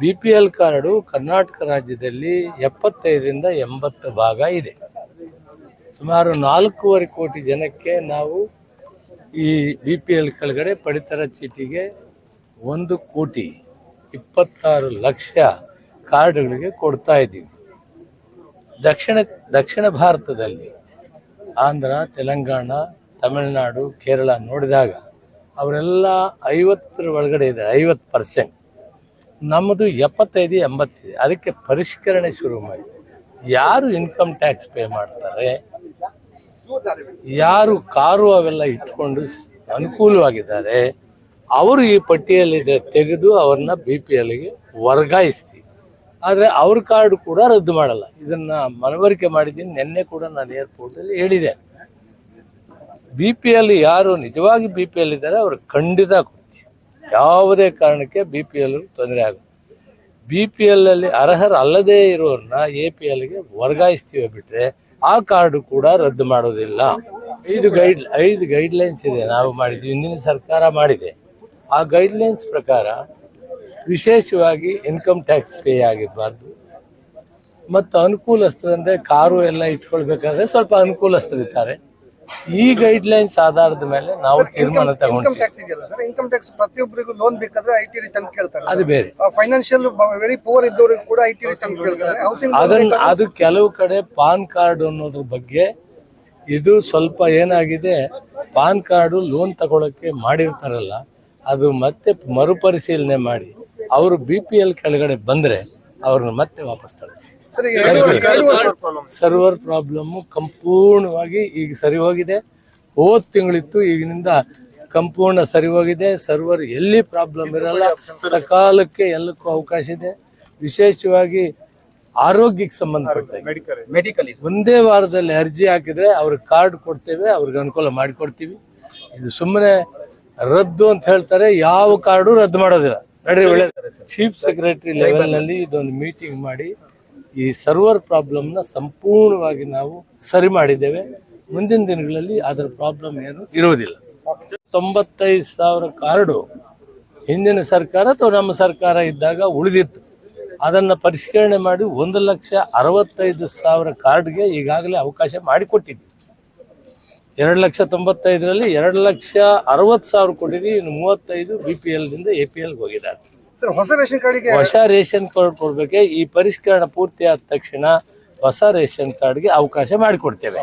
B P L card Karnataka ರಾಜ್ಯದಲ್ಲಿ ಎಪ್ಪತ್ತೈದರಿಂದ ಎಂಬತ್ತು ಭಾಗ ಇದೆ. ಸುಮಾರು ನಾಲ್ಕೂವರೆ ಕೋಟಿ ಜನಕ್ಕೆ ನಾವು ಈ ಬಿ ಪಿ ಎಲ್ ಕೆಳಗಡೆ ಪಡಿತರ ಚೀಟಿಗೆ ಒಂದು ಕೋಟಿ ಇಪ್ಪತ್ತಾರು ಲಕ್ಷ ಕಾರ್ಡ್ಗಳಿಗೆ ಕೊಡ್ತಾ ಇದ್ದೀವಿ. ದಕ್ಷಿಣ ದಕ್ಷಿಣ ಭಾರತದಲ್ಲಿ ಆಂಧ್ರ, ತೆಲಂಗಾಣ, ತಮಿಳುನಾಡು, ಕೇರಳ ನೋಡಿದಾಗ ಅವರೆಲ್ಲ ಐವತ್ತರ ಒಳಗಡೆ ಇದೆ ಐವತ್ತು ಪರ್ಸೆಂಟ್. ನಮ್ಮದು ಎಪ್ಪತ್ತೈದು, ಎಂಬತ್ತಿದೆ. ಅದಕ್ಕೆ ಪರಿಷ್ಕರಣೆ ಶುರು ಮಾಡಿ. ಯಾರು ಇನ್ಕಮ್ ಟ್ಯಾಕ್ಸ್ ಪೇ ಮಾಡ್ತಾರೆ? ಯಾರು ಕಾರು ಅವೆಲ್ಲ ಇಟ್ಕೊಂಡು ಅನುಕೂಲವಾಗಿದ್ದಾರೆ? ಅವರು ಈ ಪಟ್ಟಿಯಲ್ಲಿದೆ ತೆಗೆದು ಅವ್ರನ್ನ ಬಿ ಪಿ ಎಲ್ಗೆ ವರ್ಗಾಯಿಸ್ತೀವಿ. ಆದರೆ ಅವ್ರ ಕಾರ್ಡ್ ಕೂಡ ರದ್ದು ಮಾಡಲ್ಲ. ಇದನ್ನ ಮನವರಿಕೆ ಮಾಡಿದ್ದೀನಿ. ನಿನ್ನೆ ಕೂಡ ನಾನು ಏರ್ಪೋರ್ಟಲ್ಲಿ ಹೇಳಿದೆ. ಬಿ ಪಿ ಎಲ್ ಯಾರು ನಿಜವಾಗಿ ಬಿ ಪಿ ಎಲ್ ಇದ್ದಾರೆ, ಅವರು ಖಂಡಿತ ಯಾವುದೇ ಕಾರಣಕ್ಕೆ ಬಿ ಪಿ ಎಲ್ ತೊಂದರೆ ಆಗುತ್ತೆ. ಬಿ ಪಿ ಎಲ್ಲಲ್ಲಿ ಅರ್ಹರಲ್ಲದೇ ಇರೋರನ್ನ ಎ ಪಿ ಎಲ್ಗೆ ವರ್ಗಾಯಿಸ್ತೀವಿ ಬಿಟ್ರೆ ಆ ಕಾರ್ಡ್ ಕೂಡ ರದ್ದು ಮಾಡೋದಿಲ್ಲ. ಐದು ಗೈಡ್ ಐದು ಗೈಡ್ಲೈನ್ಸ್ ಇದೆ ನಾವು ಮಾಡಿದ್ವಿ, ಹಿಂದಿನ ಸರ್ಕಾರ ಮಾಡಿದೆ. ಆ ಗೈಡ್ಲೈನ್ಸ್ ಪ್ರಕಾರ ವಿಶೇಷವಾಗಿ ಇನ್ಕಮ್ ಟ್ಯಾಕ್ಸ್ ಪೇ ಆಗಿರಬಾರ್ದು. ಮತ್ತು ಅನುಕೂಲಸ್ಥರಂದ್ರೆ ಕಾರು ಎಲ್ಲ ಇಟ್ಕೊಳ್ಬೇಕಾದ್ರೆ ಸ್ವಲ್ಪ ಅನುಕೂಲಸ್ಥರಿರ್ತಾರೆ. ಈ ಗೈಡ್ ಲೈನ್ಸ್ ಆಧಾರದ ಮೇಲೆ ನಾವು ತೀರ್ಮಾನ ಇನ್ಕಮ್ ತಗೊಂಡ್ವಿ ಟ್ಯಾಕ್ಸ್ ಇದೆಯಲ್ಲ ಸರ್ ಇನ್ಕಮ್ ಟ್ಯಾಕ್ಸ್ ಪ್ರತಿಯೊಬ್ಬರಿಗೂ ಲೋನ್ ಬೇಕಾದ್ರೆ ಐ ಟಿ ರಿಟರ್ನ್ ಕೇಳ್ತಾರೆ ಅದು ಬೇರೆ. ಫೈನಾನ್ಷಿಯಲ್ ವೆರಿ ಪೂರ್ ಇದ್ದವರಿಗೆ ಕೂಡ ಐ ಟಿ ರಿಟರ್ನ್ ಕೇಳ್ತಾರೆ. ಹೌಸಿಂಗ್ ಅದನ್ನ ಅದು ಕೆಲವು ಕಡೆ ಪಾನ್ ಕಾರ್ಡ್ ಅನ್ನೋದ್ರ ಬಗ್ಗೆ ಇದು ಸ್ವಲ್ಪ ಏನಾಗಿದೆ ಪಾನ್ ಕಾರ್ಡು ಲೋನ್ ತಗೊಳಕ್ಕೆ ಮಾಡಿರ್ತಾರಲ್ಲ ಅದು ಮತ್ತೆ ಮರುಪರಿಶೀಲನೆ ಮಾಡಿ ಅವರು ಬಿ ಪಿ ಎಲ್ ಕೆಳಗಡೆ ಬಂದ್ರೆ ಅವ್ರನ್ನ ಮತ್ತೆ ವಾಪಸ್ ತರ್ತೀವಿ. ಸರ್ವರ್ ಪ್ರಾಬ್ಲಮ್ ಸಂಪೂರ್ಣವಾಗಿ ಈಗ ಸರಿ ಹೋಗಿದೆ ಹೋದ ತಿಂಗಳಿತ್ತು ಈಗಿನಿಂದ ಸಂಪೂರ್ಣ ಸರಿ ಹೋಗಿದೆ ಸರ್ವರ್ ಎಲ್ಲಿ ಪ್ರಾಬ್ಲಮ್ ಇರಲ್ಲ. ಸಕಾಲಕ್ಕೆ ಎಲ್ಲಕ್ಕೂ ಅವಕಾಶ ಇದೆ. ವಿಶೇಷವಾಗಿ ಆರೋಗ್ಯಕ್ಕೆ ಸಂಬಂಧಪಟ್ಟ ಮೆಡಿಕಲ್ ಇದು. ಒಂದೇ ವಾರದಲ್ಲಿ ಅರ್ಜಿ ಹಾಕಿದ್ರೆ ಅವ್ರಿಗೆ ಕಾರ್ಡ್ ಕೊಡ್ತೇವೆ ಅವ್ರಿಗೆ ಅನುಕೂಲ ಮಾಡಿಕೊಡ್ತೀವಿ. ಇದು ಸುಮ್ಮನೆ ರದ್ದು ಅಂತ ಹೇಳ್ತಾರೆ ಯಾವ ಕಾರ್ಡು ರದ್ದು ಮಾಡೋದಿಲ್ಲ. ನಡ್ರಿ ಒಳ್ಳೆ ಚೀಫ್ ಸೆಕ್ರೆಟರಿ ಲೆವೆಲ್ನಲ್ಲಿ ಇದೊಂದು ಮೀಟಿಂಗ್ ಮಾಡಿ ಈ ಸರ್ವರ್ ಪ್ರಾಬ್ಲಮ್ನ ಸಂಪೂರ್ಣವಾಗಿ ನಾವು ಸರಿ ಮಾಡಿದ್ದೇವೆ. ಮುಂದಿನ ದಿನಗಳಲ್ಲಿ ಅದರ ಪ್ರಾಬ್ಲಮ್ ಏನು ಇರುವುದಿಲ್ಲ. ತೊಂಬತ್ತೈದು ಸಾವಿರ ಕಾರ್ಡು ಹಿಂದಿನ ಸರ್ಕಾರ ಅಥವಾ ನಮ್ಮ ಸರ್ಕಾರ ಇದ್ದಾಗ ಉಳಿದಿತ್ತು. ಅದನ್ನು ಪರಿಷ್ಕರಣೆ ಮಾಡಿ ಒಂದು ಲಕ್ಷ ಅರವತ್ತೈದು ಸಾವಿರ ಕಾರ್ಡ್ಗೆ ಈಗಾಗಲೇ ಅವಕಾಶ ಮಾಡಿಕೊಟ್ಟಿದ್ವಿ. ಎರಡು ಲಕ್ಷ ತೊಂಬತ್ತೈದರಲ್ಲಿ ಎರಡು ಲಕ್ಷ ಅರವತ್ತು ಸಾವಿರ ಕೊಟ್ಟಿದ್ದೀವಿ ಇನ್ನು ಮೂವತ್ತೈದು ಬಿ ಪಿ ಎಲ್ನಿಂದ ಎ ಪಿ ಎಲ್ಗೆ ಹೋಗಿದ್ದಾರೆ. ಹೊಸ ರೇಷನ್ ಕಾರ್ಡಿಗೆ ಹೊಸ ರೇಷನ್ ಕಾರ್ಡ್ ಕೊಡ್ಬೇಕೆ, ಈ ಪರಿಷ್ಕರಣ ಪೂರ್ತಿ ಆದ ತಕ್ಷಣ ಹೊಸ ರೇಷನ್ ಕಾರ್ಡ್ಗೆ ಅವಕಾಶ ಮಾಡಿಕೊಡ್ತೇವೆ.